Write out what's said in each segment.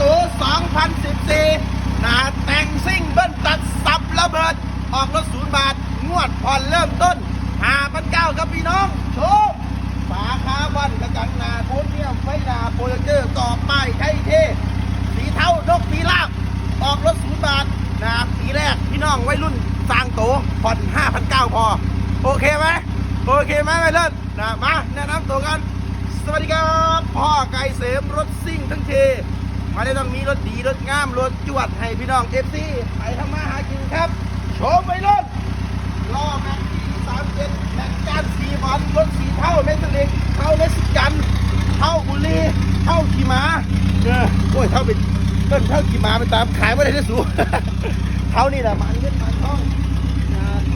ตู2014 หนาแต่งซิ่งเบิ้ลตัดสับระเบิด ออกรถศูนย์บาท งวดผ่อนเริ่มต้น5,900ครับพี่น้อง โชคฝาคาวันกระจังนาโพเทียมไฟนาโปรเจอร์ต่อไปไทยเทสีเทานกปีลาบออกรถศูนย์บาทนะปีแรกพี่น้องวัยรุ่นสร้างโตผ่อน5,900พอ โอเคไหมโอเคไหมไปเล่นนะมาแนะนำตัวกัน สวัสดีครับ พ่อไก่เสมรถซิ่งทั้งที มาได้ต้องมีรถดีรถงามรถจวดให้พี่น้องเอฟซีไปทำมาหากินครับ โชว์ไปรถล้อแม็กซี่สามเจ็ดแม็กการสีบอลรถสีเท่าเมสเล็กเท่าเลสกันเท่าบุรีเท่าขี่ม้าเออโอ้ยเท่าเป็นเพิ่นเท่าขี่ม้าไปตามขายไม่ได้ได้สูงเท่านี่แหละมันเงินมันทอง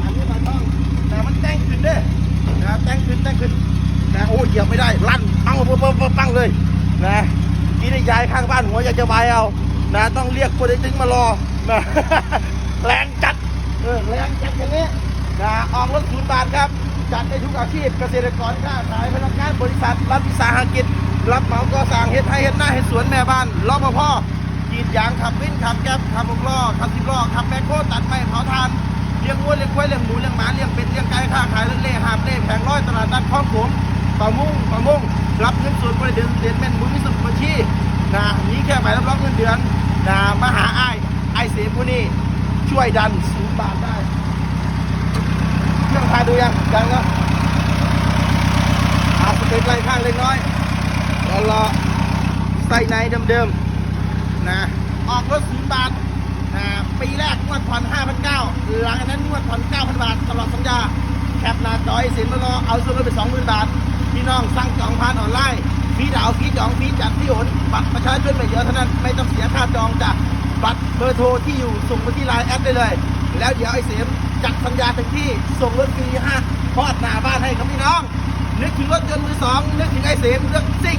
มันเงินมันทอง แต่มันแต่งขึ้นเด้อนะแต่งขึ้นแต่งขึ้นนะโอ้เหยียบไม่ได้ลั่นปังปังปังเลยนะ กินได้ยายข้างบ้านหัวอยากจะบายเอานะต้องเรียกคนไอ้ตึงมารอนะแรงจัดเออแรงจัดอย่างนี้นะออกรถศูนย์บาทครับ จัดได้ทุกอาชีพเกษตรกรค้าขายพนักงานบริษัทรับวิสาหกิจ รับเหมาก่อสร้างเฮ็ดให้เฮ็ดหน้าเฮ็ดสวนแม่บ้านรปภกรีดยางขับวิ่นขับแก๊บขับหกล้อขับสิบล้อขับแบคโฮตัดไม้เผาถ่านเลี้ยงวัวเลี้ยงควายเลี้ยงหมูเลี้ยงหมาเลี้ยงเป็ดเลี้ยงไก่ค้าขายเล่เล่หาบเล่แผงร้อยตลาดนัดคลองโขง ประมงประมงรับเงินส่วนบริเดือนเดือนแม่นมุนมิสุบัญชีนะมีแค่หมายรับรองเงินเดือนนะมาหาไอ้ไอ้เสียผู้นี้ช่วยดันศูนย์บาทได้เครื่องพาดูยังยังเนาะอาสเปคไล่ข้างเล็กน้อยรอรอใส่ในเดิมๆนะออกรถศูนย์บาทอ่าปีแรกงวดผ่อน5,900หลังจากนั้นงวดผ่อน โทรที่อยู่ส่งไปที่ไลน์แอดได้เลย แล้วเดี๋ยวไอ้เสียมจัดสัญญาถึงที่ส่งรถฟรีฮะทอดหน้าบ้านให้ครับพี่น้อง นึกถึงรถยนต์มือสองนึกถึงไอ้เสียมเลือกซิ่ง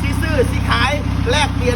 ซีซื้อซีขายแลกเปลี่ยน